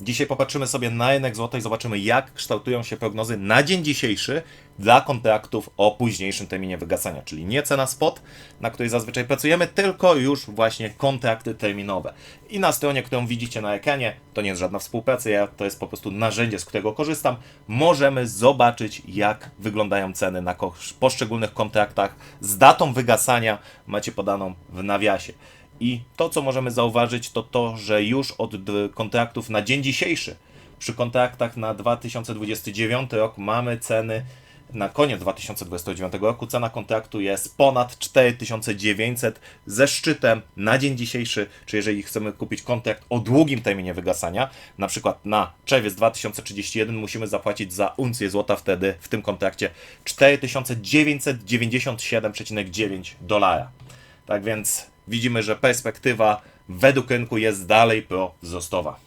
Dzisiaj popatrzymy sobie na rynek złota i zobaczymy, jak kształtują się prognozy na dzień dzisiejszy dla kontraktów o późniejszym terminie wygasania, czyli nie cena spot, na której zazwyczaj pracujemy, tylko już właśnie kontrakty terminowe. I na stronie, którą widzicie na ekranie, to nie jest żadna współpraca, ja, to jest po prostu narzędzie, z którego korzystam, możemy zobaczyć, jak wyglądają ceny na poszczególnych kontraktach z datą wygasania, macie podaną w nawiasie. I to, co możemy zauważyć, to to, że już od kontraktów na dzień dzisiejszy, przy kontraktach na 2029 rok mamy ceny na koniec 2029 roku cena kontraktu jest ponad 4900 ze szczytem na dzień dzisiejszy, czy jeżeli chcemy kupić kontrakt o długim terminie wygasania, na przykład na czerwiec 2031 musimy zapłacić za uncję złota wtedy w tym kontrakcie 4997,9 dolara. Tak więc widzimy, że perspektywa według rynku jest dalej pro wzrostowa.